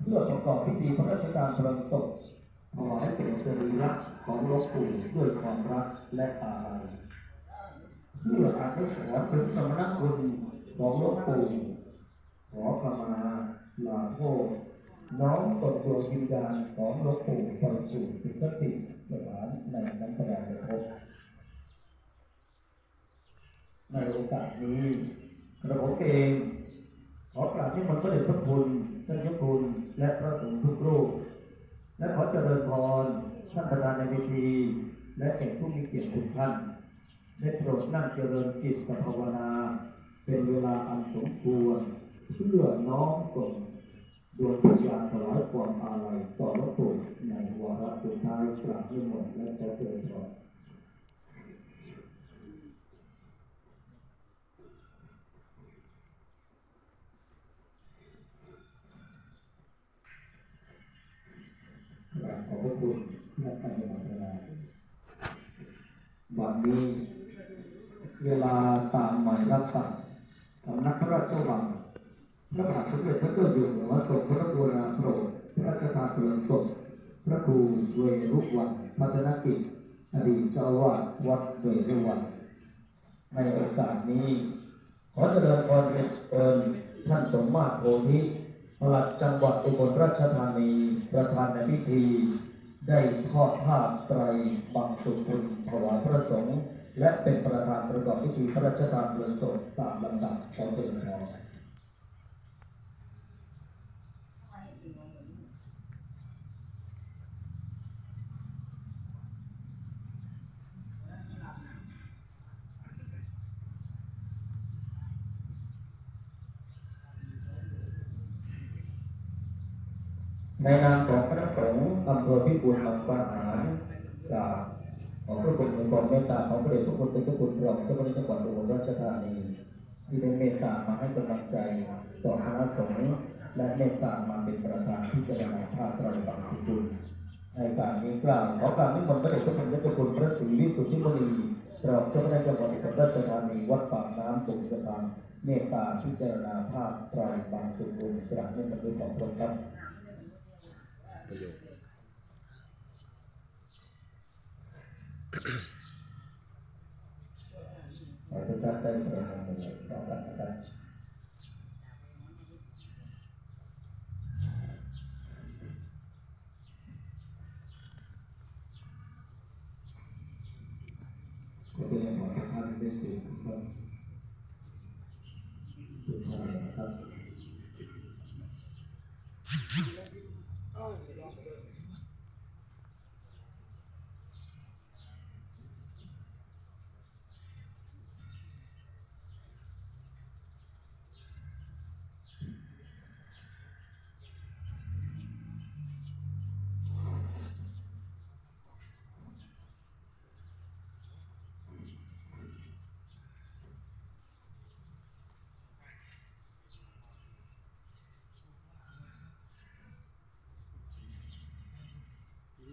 เพื่อประกอบพิธีพระราชทานเพลิงศพถวายเป็นสรีระของหลวงปู่ด้วยความรักและอาลัยเพื่ออนุสรณ์ถึงสมณคุณของหลวงปู่ขอขมาลาโทษน้อมส่งดวงวิญญาณของหลวงปู่ไปสู่สุคติสถานในสัมปรายภพในโอกาสนี้กระผมเองขอกราบที่มันพระเดชพระคุณท่านเจ้าคุณพระ สงฆ์ทุกรูป และขอเจริญพรท่านประธานในพิธี และแขกผู้มีเกียรติทุกท่านได้โปรดนั่งเจริญจิตภาวนา เป็นเวลาอันสมควรเพื่อน้อมส่งดวงวิญญาณถวายความอาลัยต่อหลวงปู่ในวาระสุดท้ายกราบนิมนต์และขอเจริญพร กราบขอบ พระคุณและท่านประธานวันนี้ เวลาตามหมายรับสั่งสำนักพระราชวังพระบาทสมเด็จพระเจ้าอยู่หัวทรงพระกรุณาโปรดพระราชทานเพลิงศพพระครูเวรุวันพัฒนกิจอดีตเจ้าอาวาสวัดเวรุวันในโอกาสนี้ ขอเจริญพรเรียนเอิญท่านสมมาตรโพธิปลัดจังหวัดอุบลราชธานี ประธานในพิธี ได้ทอดผ้าไตรบังสุกุลถวายพระสงฆ์และเป็นประธานประกอบพิธีพระราชทานเพลิงศพตามลำดับของเจริญพร ในนามของคณะสงฆ์อำเภอพิบูลมังสาหารกราบขอพระคุณในความเมตตาของพระเดชพระคุณเป็นเจ้าคุณรองเจ้าคณะจังหวัดอุบลราชธานีที่ได้เมตตามาให้กำลังใจต่อคณะสงฆ์และเมตตามาเป็นประธานพิจารณาภาคไตรบังสุกุลในการนี้กล่าวขอการนิมนต์พระเดชพระคุณเจ้าคุณพระศรีวิสุทธิมณีรองเจ้าคณะจังหวัดอุบลราชธานีวัดปากน้ำปุงสะพานเมตตาพิจารณาภาคไตรบังสุกุลกราบนิมนต์ด้วยของคนครับ ประโยค ขอทุกท่านได้ประทานป